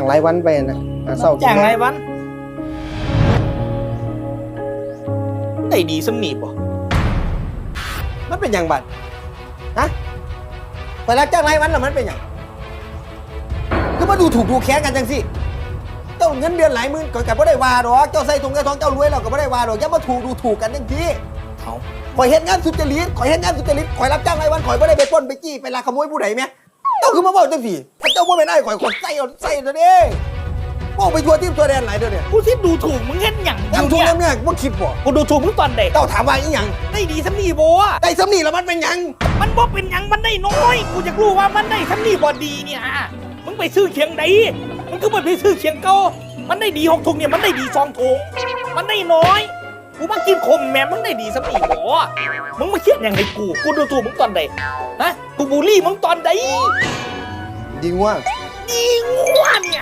างรายวันไปนะหาเศร้ากินจ้างรายวันได้ดีสำนีบ่มันเป็นอย่างบัดฮะไปรับจ้างรายวันแล้วมันเป็นอย่างคือมาดูถูกดูแค้นกันจังสิเจ้าเงินเดือนหลายหมื่นก็กับไม่ได้ว่าหรอกเจ้าใส่ถุงกระทองเจ้ารวยแล้วก็ไม่ได้ว่าหรอกอย่ามาถูกดูถูกกันจังทีเอาข่อยเฮ็ดงานสุจริตข่อยเฮ็ดงานสุจริตข่อยรับจ้างรายวันข่อยไม่ได้ไปปล้นไปจี้ไปลักขโมยผู้ใดแม่เจ้าคือมาบอกจังสิถ้า เจ้าว่าเป็นไอ้ข่อยข่อยใส่เอาใส่ตัวนี้บอกไปทัวร์ทีมตัวแดนหลายเดือนเนี่ยกูที่ดูถูกมึงเห็นหยังยังอถูกยู่แล้วเนี่ยเนี่ยว่าคิดบ่กูดูถูกมึงตอนเด็กเจ้าถามว่าอีหยังได้ดีสำนีบ่อะได้สำนีแล้วมันเป็นหยัง มันบ่เป็นหยังมันได้น้อย กูจะรู้ว่ามันได้สำนีบ่ดีเนี่ยมึงไปซื้อเคียงใดมึงก็ไม่ไปซื้อเคียงเก่ามันได้ดีหกถุงเนี่ยมันได้ดีสองถุงมันได้น้อยกูมากินคมแม่มึงได้ดีสำนีบ่อะมึงมาเคียดหยังให้กู กูดูถูกมึงตอนใดฮะกูบูลลี่มึงตอนใด ดีง่วงดีง่วเนี่ย